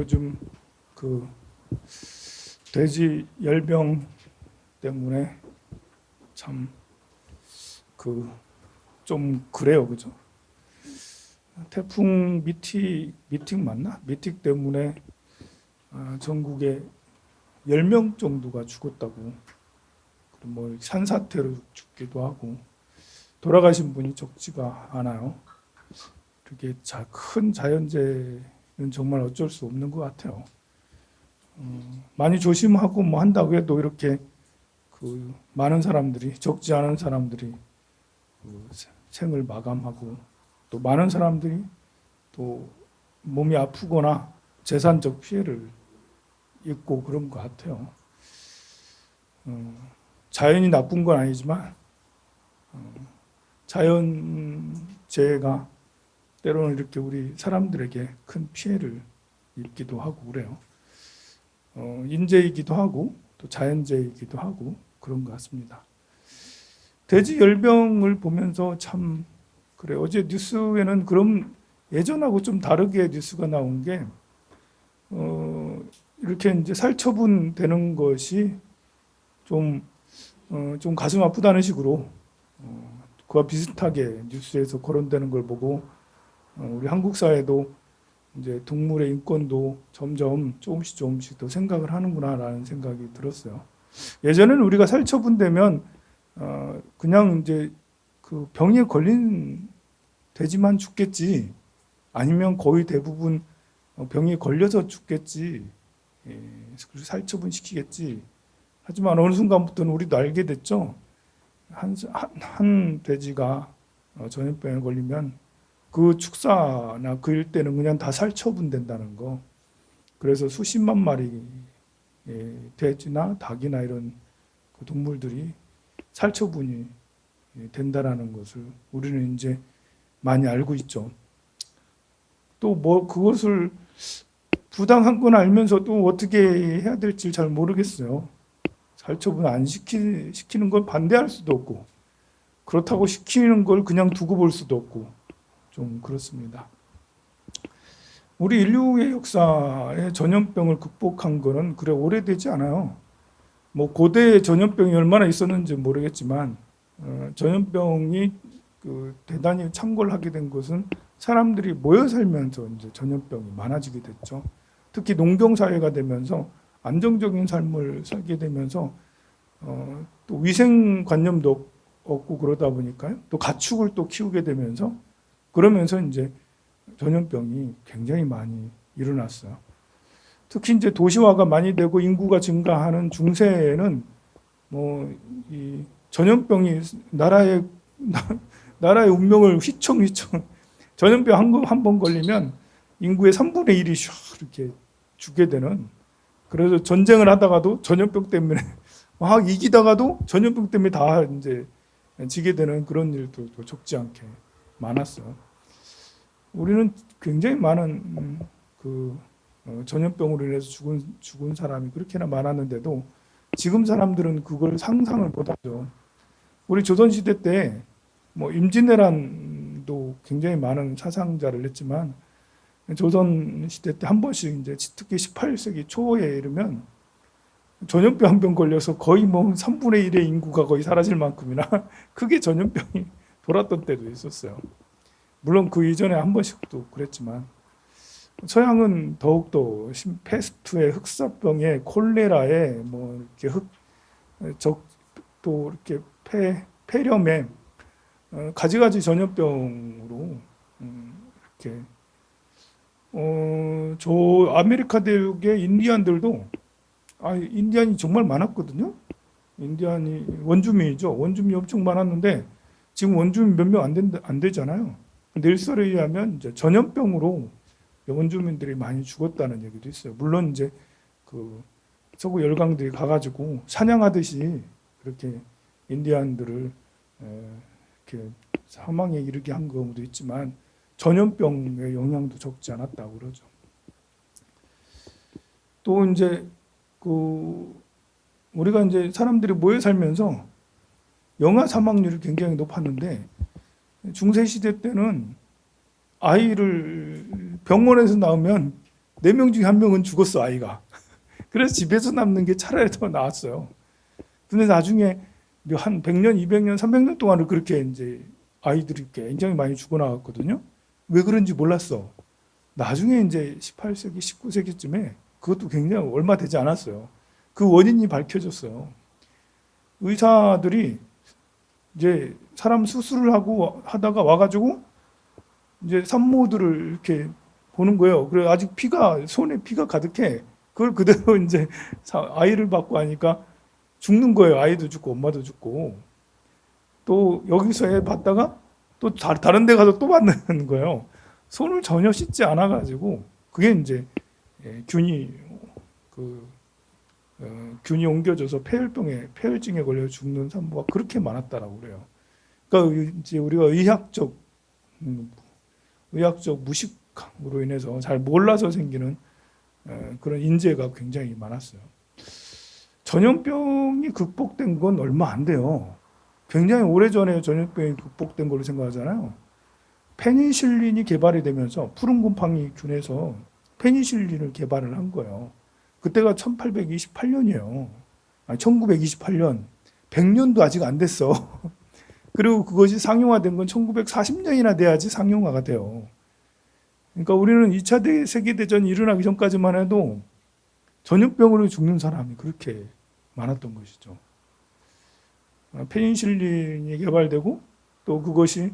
요즘 그 돼지 열병 때문에 참 그 좀 그래요, 그죠? 태풍 미팅 미팅 맞나? 미팅 때문에 아, 전국에 10명 정도가 죽었다고. 뭐 산사태로 죽기도 하고 돌아가신 분이 적지가 않아요. 그게 자, 큰 자연재해는 정말 어쩔 수 없는 것 같아요. 음, 많이 조심하고 뭐 한다고 해도 이렇게 그 많은 사람들이 적지 않은 사람들이 그 생을 마감하고 또 많은 사람들이 또 몸이 아프거나 재산적 피해를 입고 그런 것 같아요. 어, 자연이 나쁜 건 아니지만 어, 자연재해가 때로는 이렇게 우리 사람들에게 큰 피해를 입기도 하고 그래요. 어, 인재이기도 하고 또 자연재해이기도 하고 그런 것 같습니다. 돼지 열병을 보면서 참 그래 어제 뉴스에는 그럼 예전하고 좀 다르게 뉴스가 나온 게 어, 이렇게 이제 살처분 되는 것이 좀, 어, 좀 가슴 아프다는 식으로 어, 그와 비슷하게 뉴스에서 거론되는 걸 보고 어, 우리 한국 사회도 이제 동물의 인권도 점점 조금씩 조금씩 더 생각을 하는구나라는 생각이 들었어요. 예전에는 우리가 살처분되면 어, 그냥 이제 그 병에 걸린 돼지만 죽겠지 아니면 거의 대부분 어, 병에 걸려서 죽겠지 예, 그래서 살처분 시키겠지 하지만 어느 순간부터는 우리도 알게 됐죠 한, 한, 한 돼지가 어, 전염병에 걸리면 그 축사나 그 일대는 그냥 다 살 처분된다는 거. 그래서 수십만 마리 의 돼지나 닭이나 이런 그 동물들이 살 처분이 된다라는 것을 우리는 이제 많이 알고 있죠. 또 뭐 그것을 부당한 건 알면서도 어떻게 해야 될지 잘 모르겠어요. 살처분 안 시키, 시키는 걸 반대할 수도 없고 그렇다고 시키는 걸 그냥 두고 볼 수도 없고 좀 그렇습니다. 우리 인류의 역사에 전염병을 극복한 거는 그래 오래되지 않아요. 뭐 고대 전염병이 얼마나 있었는지 모르겠지만 어, 전염병이 그 대단히 창궐 하게 된 것은 사람들이 모여 살면서 이제 전염병이 많아지게 됐죠. 특히 농경 사회가 되면서 안정적인 삶을 살게 되면서 어, 또 위생 관념도 없고 그러다 보니까요. 또 가축을 또 키우게 되면서 그러면서 이제 전염병이 굉장히 많이 일어났어요. 특히 이제 도시화가 많이 되고 인구가 증가하는 중세에는 뭐 이 전염병이 나라의 나라의 운명을 휘청휘청 전염병 한 번 걸리면 인구의 3분의 1이 슉 이렇게 죽게 되는 그래서 전쟁을 하다가도 전염병 때문에 막 이기다가도 전염병 때문에 다 이제 지게 되는 그런 일도 적지 않게 많았어요. 우리는 굉장히 많은 음, 그 어, 전염병으로 인해서 죽은 죽은 사람이 그렇게나 많았는데도 지금 사람들은 그걸 상상을 못하죠. 우리 조선 시대 때 뭐 임진왜란도 굉장히 많은 사상자를 냈지만 조선 시대 때 한 번씩 이제 특히 18세기 초에 이르면 전염병 한 병 걸려서 거의 뭐 3분의 1의 인구가 거의 사라질 만큼이나 크게 전염병이 돌았던 때도 있었어요. 물론 그 이전에 한 번씩도 그랬지만 서양은 더욱더 페스트에 흑사병에 콜레라에 뭐 이렇게 흑적또 이렇게 폐 폐렴에 어, 가지가지 전염병으로 음, 이렇게 어 저 아메리카 대륙의 인디안들도 아 인디안이 정말 많았거든요. 인디안이 원주민이죠. 원주민이 엄청 많았는데 지금 원주민 몇 명안안 되잖아요. 넬설에 의하면 이제 전염병으로 원주민들이 많이 죽었다는 얘기도 있어요. 물론 이제 그 서구 열강들이 가가지고 사냥하듯이 그렇게 인디안들을 이렇게 사망에 이르게 한 경우도 있지만 전염병의 영향도 적지 않았다고 그러죠. 또 이제 그 우리가 이제 사람들이 모여 살면서 영아 사망률이 굉장히 높았는데 중세 시대 때는 아이를 병원에서 나오면 네 명 중에 한 명은 죽었어 아이가. 그래서 집에서 남는 게 차라리 더 나았어요. 근데 나중에 한 100년, 200년, 300년 동안을 그렇게 이제 아이들이 굉장히 많이 죽어나갔거든요. 왜 그런지 몰랐어. 나중에 이제 18세기, 19세기쯤에 그것도 굉장히 얼마 되지 않았어요. 그 원인이 밝혀졌어요. 의사들이 이제 사람 수술을 하고 하다가 와가지고 이제 산모들을 이렇게 보는 거예요. 그래 아직 피가 손에 피가 가득해. 그걸 그대로 이제 사- 아이를 받고 하니까 죽는 거예요. 아이도 죽고 엄마도 죽고 또 여기서 애 봤다가 또 다, 다른 데 가서 또 받는 거예요. 손을 전혀 씻지 않아 가지고 그게 이제 예, 균이 그 어, 균이 옮겨져서 폐혈병에 폐혈증에 걸려 죽는 산모가 그렇게 많았다라고 그래요. 그러니까 이제 우리가 의학적 음, 의학적 무식으로 인해서 잘 몰라서 생기는 어, 그런 인재가 굉장히 많았어요. 전염병이 극복된 건 얼마 안 돼요. 굉장히 오래전에 전염병이 극복된 걸로 생각하잖아요. 페니실린이 개발이 되면서 푸른 곰팡이 균에서 페니실린을 개발을 한 거예요. 그때가 1828년이에요. 아니 1928년. 100년도 아직 안 됐어. 그리고 그것이 상용화된 건 1940년이나 돼야지 상용화가 돼요. 그러니까 우리는 2차 대- 세계대전이 일어나기 전까지만 해도 전염병으로 죽는 사람이 그렇게 많았던 것이죠. 아, 페니실린이 개발되고 또 그것이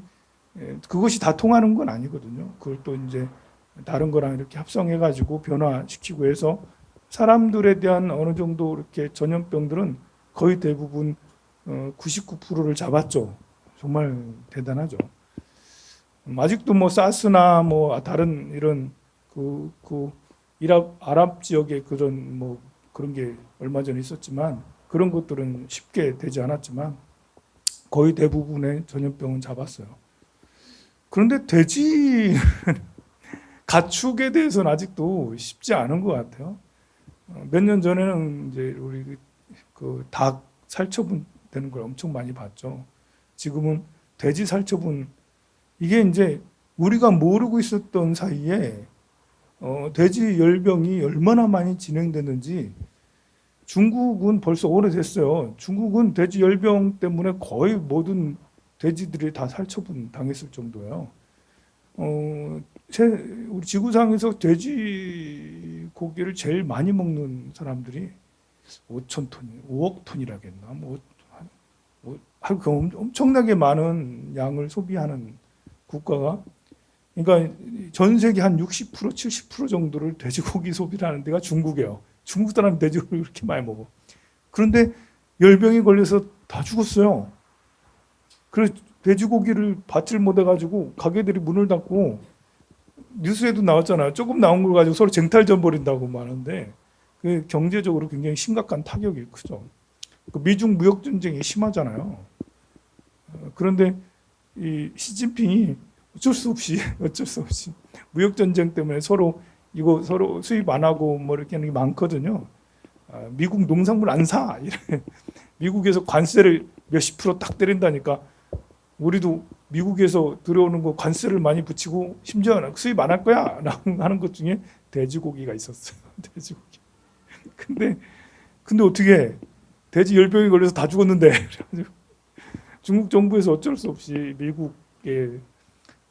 예, 그것이 다 통하는 건 아니거든요. 그걸 또 이제 다른 거랑 이렇게 합성해 가지고 변화시키고 해서 사람들에 대한 어느 정도 이렇게 전염병들은 거의 대부분 어, 99%를 잡았죠. 정말 대단하죠. 음, 아직도 뭐 사스나 뭐 다른 이런 그, 그 이랍 아랍 지역의 그런 뭐 그런 게 얼마 전에 있었지만 그런 것들은 쉽게 되지 않았지만 거의 대부분의 전염병은 잡았어요. 그런데 돼지 가축에 대해서는 아직도 쉽지 않은 것 같아요. 몇 년 전에는 이제 우리 그 닭 살처분 되는 걸 엄청 많이 봤죠. 지금은 돼지 살처분 이게 이제 우리가 모르고 있었던 사이에 어, 돼지 열병이 얼마나 많이 진행됐는지 중국은 벌써 오래됐어요. 중국은 돼지 열병 때문에 거의 모든 돼지들이 다 살처분 당했을 정도예요. 어, 세, 우리 지구상에서 돼지 고기를 제일 많이 먹는 사람들이 5천 톤, 5억 톤이라겠나? 뭐, 한- 뭐, 하- 그 엄- 엄청나게 많은 양을 소비하는 국가가 그러니까 전 세계 한 60% 70% 정도를 돼지고기 소비를 하는 데가 중국이에요. 중국 사람 돼지고기를 그렇게 많이 먹어. 그런데 열병이 걸려서 다 죽었어요. 그래서 돼지고기를 받질 못해가지고 가게들이 문을 닫고 뉴스에도 나왔잖아요. 조금 나온 걸 가지고 서로 쟁탈전 벌인다고 말하는데 그 경제적으로 굉장히 심각한 타격이 크죠. 그 미중 무역 전쟁이 심하잖아요. 어, 그런데 이 시진핑이 어쩔 수 없이 어쩔 수 없이 무역 전쟁 때문에 서로 이거 서로 수입 안 하고 뭐 이렇게 하는 게 많거든요. 아, 미국 농산물 안 사. 이래. 미국에서 관세를 몇십 프로 딱 때린다니까 우리도 미국에서 들어오는 거 관세를 많이 붙이고 심지어 수입 안 할 거야 라고 하는 것 중에 돼지고기가 있었어요. 돼지고기. 근데 근데 어떻게 해? 돼지 열병이 걸려서 다 죽었는데 중국 정부에서 어쩔 수 없이 미국에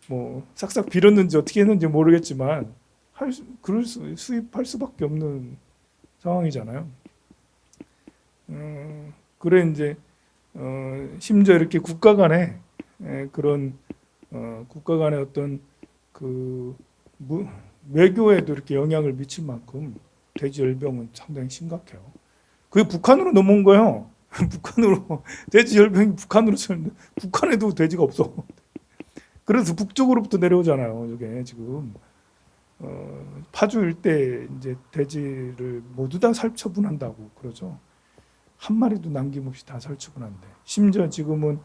뭐 싹싹 빌었는지 어떻게 했는지 모르겠지만 할 수, 그럴 수 수입할 수밖에 없는 상황이잖아요. 음, 그래 이제 어, 심지어 이렇게 국가 간에 에, 그런 어, 국가 간의 어떤 그 무, 외교에도 이렇게 영향을 미칠 만큼 돼지 열병은 상당히 심각해요. 그게 북한으로 넘어온 거예요. 북한으로 돼지 열병이 북한으로 쳤는데 북한에도 돼지가 없어. 그래서 북쪽으로부터 내려오잖아요. 이게 지금 어, 파주 일대 이제 돼지를 모두 다 살처분한다고 그러죠. 한 마리도 남김없이 다 살처분한대. 심지어 지금은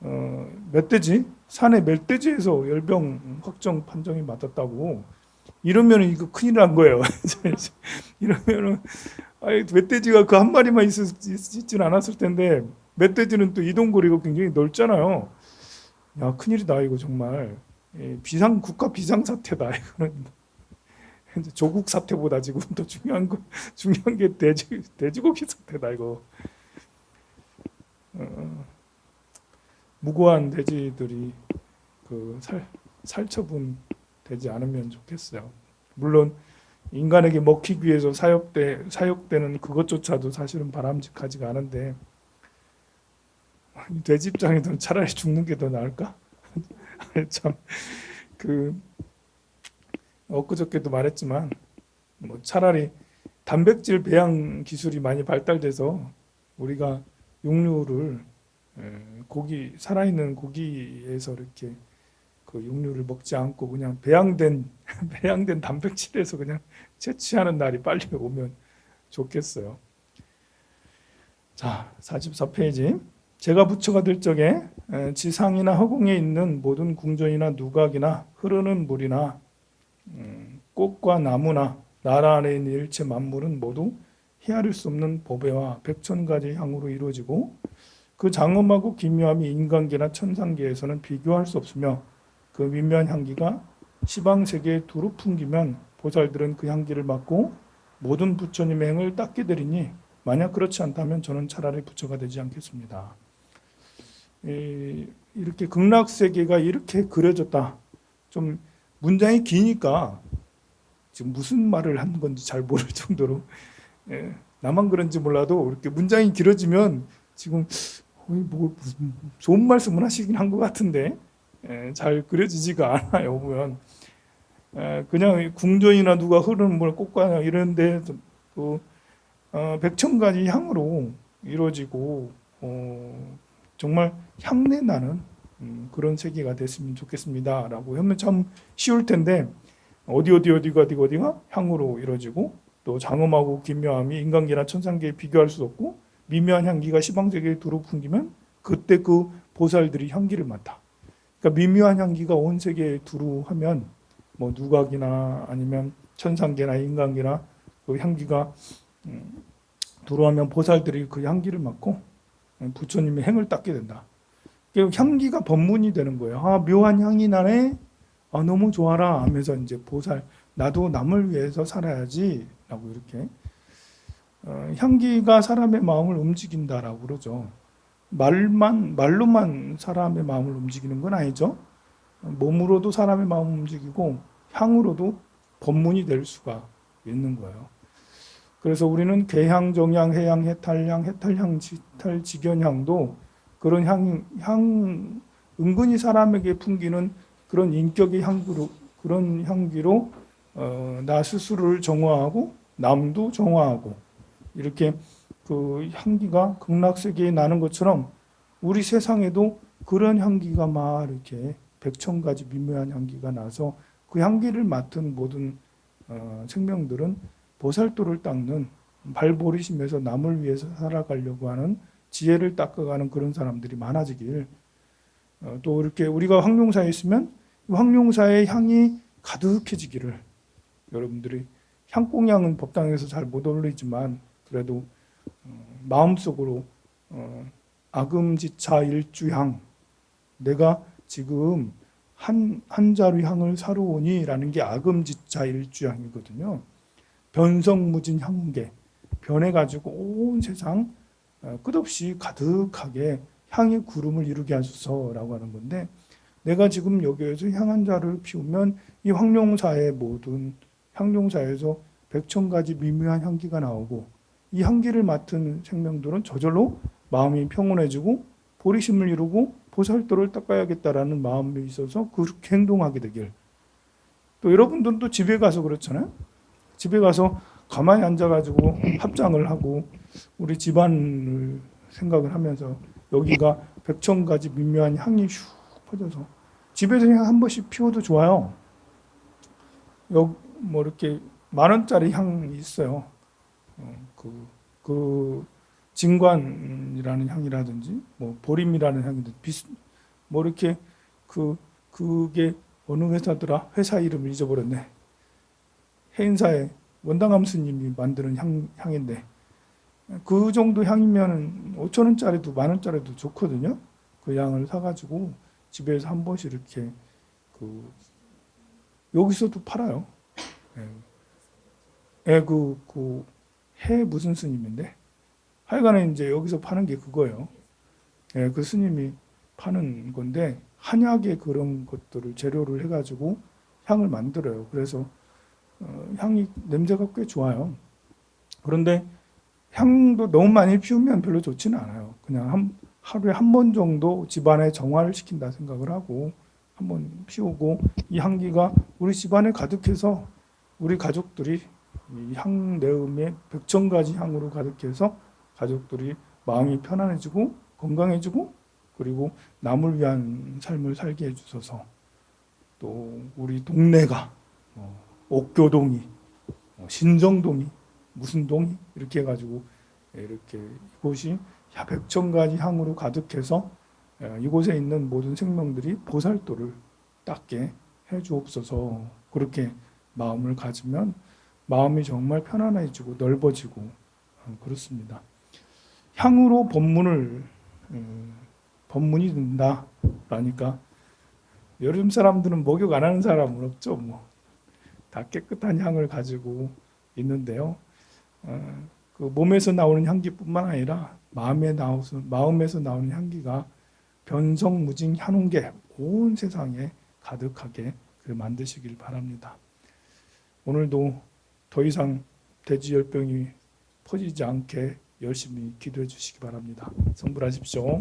어, 멧돼지 산에 멧돼지에서 열병 확정 판정이 맞았다고 이러면 이거 큰일 난 거예요. 이러면은 아니 멧돼지가 그 한 마리만 있었, 있지는 않았을 텐데 멧돼지는 또 이동거리가 굉장히 넓잖아요. 야 큰일이다 이거 정말 예, 비상 국가 비상 사태다 이거는 조국 사태보다 지금 더 중요한 거 중요한 게 돼지 돼지고기 사태다 이거. 어, 무고한 돼지들이 그 살 살처분 되지 않으면 좋겠어요. 물론 인간에게 먹히기 위해서 사육돼 사육되는 그것조차도 사실은 바람직하지가 않은데 이 돼지 입장에서는 차라리 죽는 게 더 나을까? 참 그 엊그저께도 말했지만 뭐 차라리 단백질 배양 기술이 많이 발달돼서 우리가 육류를 에, 고기 살아있는 고기에서 이렇게 그 육류를 먹지 않고 그냥 배양된 배양된 단백질에서 그냥 채취하는 날이 빨리 오면 좋겠어요. 자, 44페이지. 제가 부처가 될 적에 에, 지상이나 허공에 있는 모든 궁전이나 누각이나 흐르는 물이나 음, 꽃과 나무나 나라 안에 있는 일체 만물은 모두 헤아릴 수 없는 보배와 백천 가지 향으로 이루어지고 그 장엄하고 기묘함이 인간계나 천상계에서는 비교할 수 없으며 그 미묘한 향기가 시방 세계에 두루 풍기면 보살들은 그 향기를 맡고 모든 부처님의 행을 닦게 되리니 만약 그렇지 않다면 저는 차라리 부처가 되지 않겠습니다. 이, 이렇게 극락 세계가 이렇게 그려졌다. 좀 문장이 기니까 지금 무슨 말을 한 건지 잘 모를 정도로 예, 나만 그런지 몰라도 이렇게 문장이 길어지면 지금 뭐 무슨 좋은 말씀을 하시긴 한 것 같은데 예, 잘 그려지지가 않아요 보면. 예, 그냥 궁전이나 누가 흐르는 물 꽃과 이런데 또 어, 백천 가지 향으로 이루어지고 어, 정말 향내 나는 음, 그런 세계가 됐으면 좋겠습니다라고 하면 참 쉬울 텐데 어디 어디 어디가 어디 어디가 향으로 이루어지고 또 장엄하고 기묘함이 인간계나 천상계에 비교할 수 없고 미묘한 향기가 시방세계에 두루 풍기면 그때 그 보살들이 향기를 맡아. 그러니까 미묘한 향기가 온 세계에 두루 하면 뭐 누각이나 아니면 천상계나 인간계나 그 향기가 음, 두루 하면 보살들이 그 향기를 맡고 부처님의 행을 닦게 된다. 그 향기가 법문이 되는 거예요. 아 묘한 향이 나네. 아 너무 좋아라 하면서 이제 보살 나도 남을 위해서 살아야지라고 이렇게 어, 향기가 사람의 마음을 움직인다라고 그러죠. 말만 말로만 사람의 마음을 움직이는 건 아니죠. 몸으로도 사람의 마음을 움직이고 향으로도 법문이 될 수가 있는 거예요. 그래서 우리는 개향, 정향, 해향, 해탈향, 해탈향, 지탈, 직연향도 그런 향, 향 은근히 사람에게 풍기는 그런 인격의 향기로 그런 향기로 어, 나 스스로를 정화하고 남도 정화하고 이렇게 그 향기가 극락세계에 나는 것처럼 우리 세상에도 그런 향기가 막 이렇게 백천 가지 미묘한 향기가 나서 그 향기를 맡은 모든 어, 생명들은 보살도를 닦는 발버리심에서 남을 위해서 살아가려고 하는 지혜를 닦아가는 그런 사람들이 많아지길 어, 또 이렇게 우리가 황룡사에 있으면 황룡사의 향이 가득해지기를 여러분들이 향공향은 법당에서 잘못 올리지만 그래도 어, 마음속으로 어, 아금지차 일주향 내가 지금 한, 한 자루 향을 사러 오니라는 게 아금지차 일주향이거든요. 변성무진 향계 변해가지고 온 세상 어, 끝없이 가득하게 향의 구름을 이루게 하소서라고 하는 건데 내가 지금 여기에서 향 한 자를 피우면 이 황룡사의 모든 향룡사에서 백천 가지 미묘한 향기가 나오고 이 향기를 맡은 생명들은 저절로 마음이 평온해지고 보리심을 이루고 보살도를 닦아야겠다라는 마음이 있어서 그렇게 행동하게 되길. 또 여러분들도 집에 가서 그렇잖아요. 집에 가서 가만히 앉아가지고 합장을 하고 우리 집안을 생각을 하면서 여기가 백천 가지 미묘한 향이 슉 퍼져서 집에서 그냥 한 번씩 피워도 좋아요. 여뭐 이렇게 만 원짜리 향이 있어요. 어, 그, 그 진관이라는 향이라든지 뭐 보림이라는 향이든 비슷 뭐 이렇게 그 그게 어느 회사더라 회사 이름을 잊어버렸네. 해인사의 원당함 스님이 만드는 향, 향인데 그 정도 향이면 5천 원짜리도 만 원짜리도 좋거든요. 그 향을 사가지고 집에서 한 번씩 이렇게 그 여기서도 팔아요. 예. 예, 그, 그, 해 무슨 스님인데? 하여간에 이제 여기서 파는 게 그거예요. 예, 그 스님이 파는 건데, 한약의 그런 것들을 재료를 해가지고 향을 만들어요. 그래서, 어, 향이, 냄새가 꽤 좋아요. 그런데 향도 너무 많이 피우면 별로 좋지는 않아요. 그냥 한, 하루에 한 번 정도 집안에 정화를 시킨다 생각을 하고, 한 번 피우고, 이 향기가 우리 집안에 가득해서 우리 가족들이 이 향 내음의 백천 가지 향으로 가득해서 가족들이 마음이 편안해지고 건강해지고 그리고 남을 위한 삶을 살게 해주셔서 또 우리 동네가 어, 옥교동이 어, 신정동이 무슨 동이 이렇게 해가지고 이렇게 이곳이 야 백천 가지 향으로 가득해서 에, 이곳에 있는 모든 생명들이 보살도를 닦게 해주옵소서. 그렇게 마음을 가지면 마음이 정말 편안해지고 넓어지고 어, 그렇습니다. 향으로 법문을 음, 법문이 된다 라니까 여름 사람들은 목욕 안 하는 사람은 없죠. 뭐 다 깨끗한 향을 가지고 있는데요. 어, 그 몸에서 나오는 향기뿐만 아니라 마음에 나오서 마음에서 나오는 향기가 변성무진 향운계 온 세상에 가득하게 그 만드시길 바랍니다. 오늘도 더 이상 돼지열병이 퍼지지 않게 열심히 기도해 주시기 바랍니다. 성불하십시오.